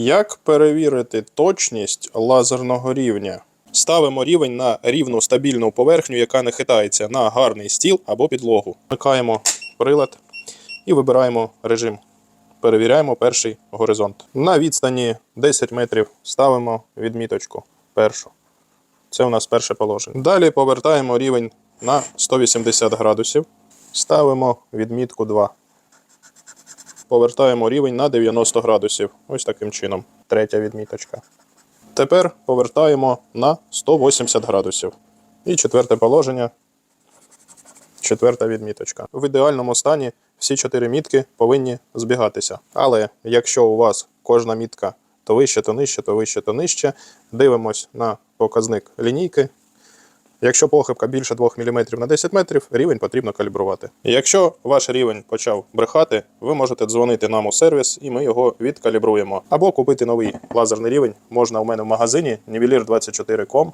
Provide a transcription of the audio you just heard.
Як перевірити точність лазерного рівня? Ставимо рівень на рівну стабільну поверхню, яка не хитається, на гарний стіл або підлогу. Вмикаємо прилад і вибираємо режим. Перевіряємо перший горизонт. На відстані 10 метрів ставимо відміточку першу. Це у нас перше положення. Далі повертаємо рівень на 180 градусів. Ставимо відмітку 2. Повертаємо рівень на 90 градусів. Ось таким чином. Третя відміточка. Тепер повертаємо на 180 градусів. І четверте положення. Четверта відміточка. В ідеальному стані всі чотири мітки повинні збігатися. Але якщо у вас кожна мітка то вище, то нижче, то вище, то нижче, дивимось на показник лінійки. Якщо похибка більше 2 мм на 10 метрів, рівень потрібно калібрувати. Якщо ваш рівень почав брехати, ви можете дзвонити нам у сервіс і ми його відкалібруємо. Або купити новий лазерний рівень можна у мене в магазині nivelir24.com.